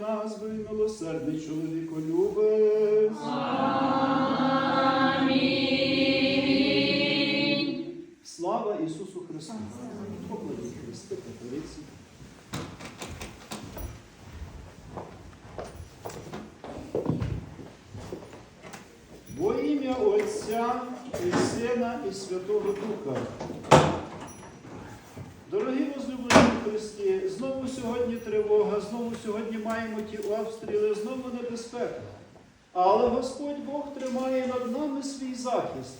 Назвий милосердний чоловіку любець. Слава Ісусу Христу! Покладіть Христи католиці. Во ім'я Отця і Сина і Святого Духа. Дорогі Христі, знову сьогодні тривога, знову сьогодні маємо ті обстріли, знову небезпека. Але Господь Бог тримає над нами свій захист.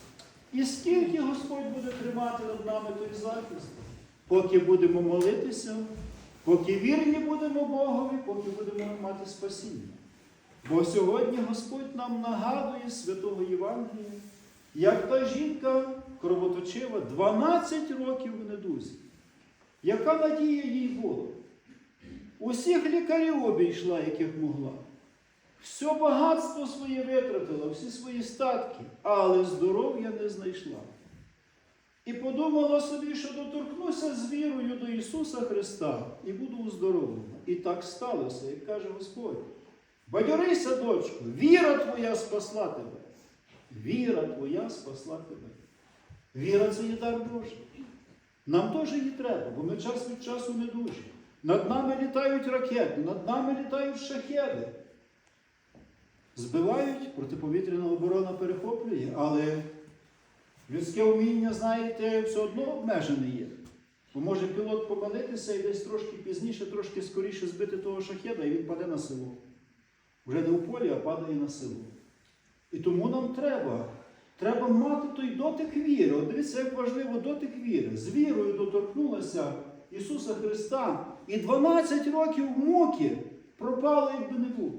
І скільки Господь буде тримати над нами той захист? Поки будемо молитися, поки вірні будемо Богові, поки будемо мати спасіння. Бо сьогодні Господь нам нагадує святого Євангелія, як та жінка кровоточива 12 років в недузі. Яка надія їй була? Усіх лікарів обійшла, яких могла. Все багатство своє витратила, всі свої статки, але здоров'я не знайшла. І подумала собі, що доторкнуся з вірою до Ісуса Христа і буду оздоровлена. І так сталося, як каже Господь. Бадьорися, дочко, віра твоя спасла тебе. Віра твоя спасла тебе. Віра це є дар Божий. Нам теж її треба, бо ми час від часу не дуже. Над нами літають ракети, над нами літають шахеди. Збивають, протиповітряна оборона перехоплює, але людське вміння, знаєте, все одно обмежене є. Бо може пілот помилитися і десь трошки пізніше, трошки скоріше збити того шахеда, і він паде на село. Вже не в полі, а падає на село. І тому нам треба. Треба мати той дотик віри. От дивіться, як важливо дотик віри. З вірою доторкнулася Ісуса Христа. І 12 років муки пропало, якби не було.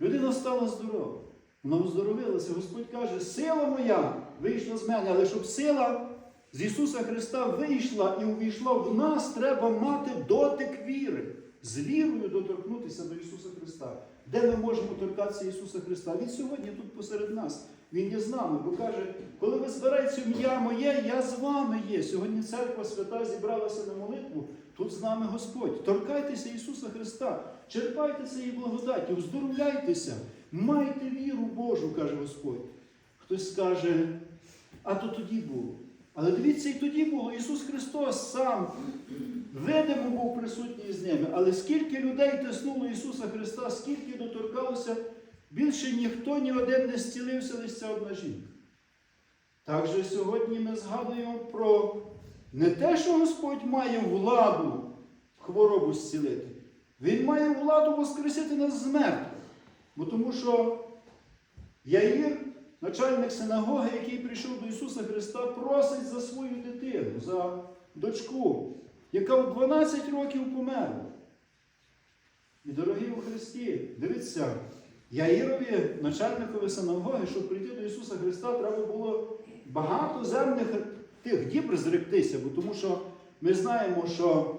Людина стала здорова. Вона оздоровилася. Господь каже, сила моя вийшла з мене, але щоб сила з Ісуса Христа вийшла і увійшла в нас, треба мати дотик віри. З вірою доторкнутися до Ісуса Христа. Де ми можемо торкатися Ісуса Христа? Він сьогодні тут посеред нас. Він є з нами, бо каже, коли ви збереться ім'я моє, я з вами є. Сьогодні церква свята зібралася на молитву. Тут з нами Господь. Торкайтеся Ісуса Христа, черпайте цієї благодаті, оздоровляйтеся, майте віру Божу, каже Господь. Хтось скаже, а то тоді було. Але дивіться, і тоді було. Ісус Христос сам видимо був присутній з ними. Але скільки людей тиснуло Ісуса Христа, скільки доторкалося, більше ніхто ні один не зцілився, лише ця одна жінка. Так же сьогодні ми згадуємо про не те, що Господь має владу хворобу зцілити. Він має владу воскресити нас з мертвих. Бо тому що Яїр, начальник синагоги, який прийшов до Ісуса Христа, просить за свою дитину, за дочку, яка в 12 років померла. І дорогі у Христі, дивіться, Яїрові, начальникові синагоги, щоб прийти до Ісуса Христа, треба було багато земних тих дібр зректися, бо тому що ми знаємо, що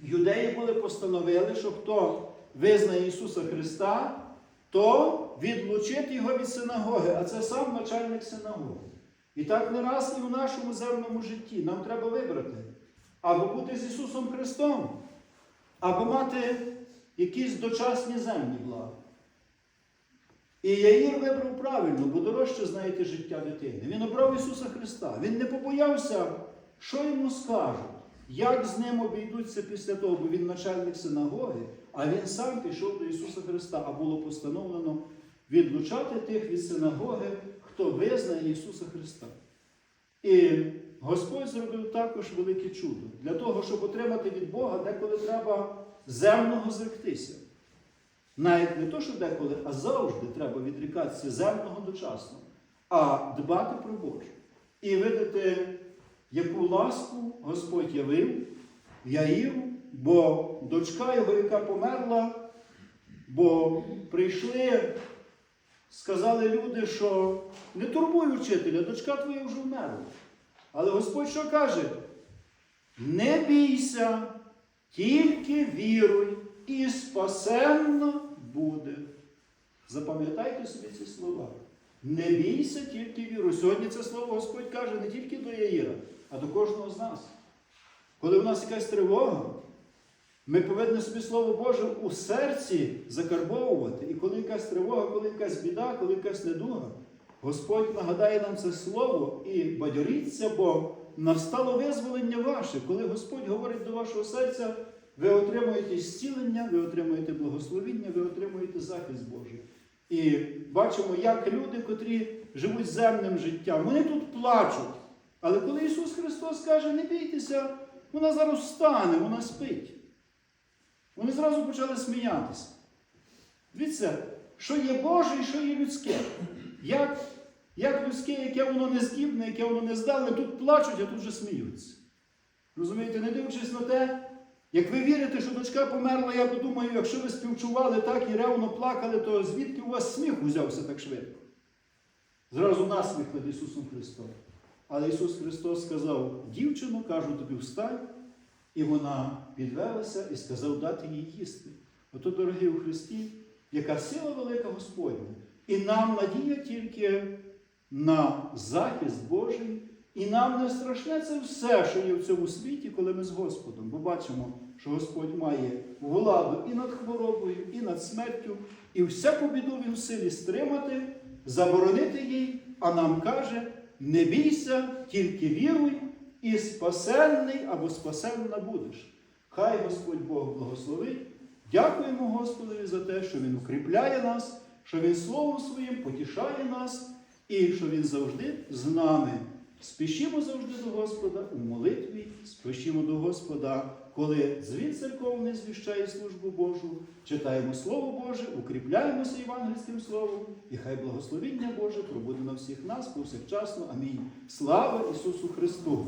юдеї були постановили, що хто визнає Ісуса Христа, то відлучити його від синагоги, а це сам начальник синагоги. І так не раз і в нашому земному житті нам треба вибрати або бути з Ісусом Христом, або мати якісь дочасні земні блага. І Яїр вибрав правильно, бо дорожче знаєте життя дитини. Він обрав Ісуса Христа. Він не побоявся, що йому скажуть, як з ним обійдуться після того, бо він начальник синагоги, а він сам пішов до Ісуса Христа, а було постановлено відлучати тих від синагоги, хто визнає Ісуса Христа. І Господь зробив також велике чудо. Для того, щоб отримати від Бога, деколи треба земного зректися. Навіть не то, що деколи, а завжди треба відрікатися земного дочасного, а дбати про Боже. І видати, яку ласку Господь явив Яїру, бо дочка його, яка померла, бо прийшли, сказали люди, що не турбуй учителя, дочка твоя вже вмерла. Але Господь що каже? Не бійся, тільки віруй, і спасенно буде. Запам'ятайте собі ці слова. Не бійся, тільки віруй. Сьогодні це слово Господь каже не тільки до Яїра, а до кожного з нас. Коли в нас якась тривога, Ми повинні собі Слово Боже у серці закарбовувати. І коли якась тривога, коли якась біда, коли якась недуга, Господь нагадає нам це слово і бадьоріться, бо настало визволення ваше. Коли Господь говорить до вашого серця, ви отримуєте зцілення, ви отримуєте благословіння, ви отримуєте захист Божий. І бачимо, як люди, котрі живуть земним життям, вони тут плачуть. Але коли Ісус Христос каже, не бійтеся, вона зараз встане, вона спить. Вони зразу почали сміятися. Дивіться, що є Боже і що є людське. Як, як людське, яке воно не здібне, яке воно не здалне, тут плачуть, а тут вже сміються. Розумієте, не дивлячись на те, як ви вірите, що дочка померла, я думаю, якщо ви співчували так і ревно плакали, то звідки у вас сміх узявся так швидко? Зразу насміх над Ісусом Христом. Але Ісус Христос сказав, дівчину, кажу тобі, встань, і вона підвелася і сказав дати їй їсти. Ото, дорогі у Христі, яка сила велика Господня. І нам надія тільки на захист Божий, і нам не страшне це все, що є в цьому світі, коли ми з Господом. Бо бачимо, що Господь має владу і над хворобою, і над смертю, і всяку біду він в силі стримати, заборонити їй, а нам каже: не бійся, тільки віруй, і спасенний або спасенна будеш. Хай Господь Бог благословить. Дякуємо Господові за те, що Він укріпляє нас, що Він Словом Своїм потішає нас і що Він завжди з нами. Спішімо завжди до Господа у молитві, спішімо до Господа, коли звіт церковний звіщає службу Божу, читаємо Слово Боже, укріпляємося євангельським словом, і хай благословіння Боже пробуде на всіх нас повсякчасно. Амінь. Слава Ісусу Христу!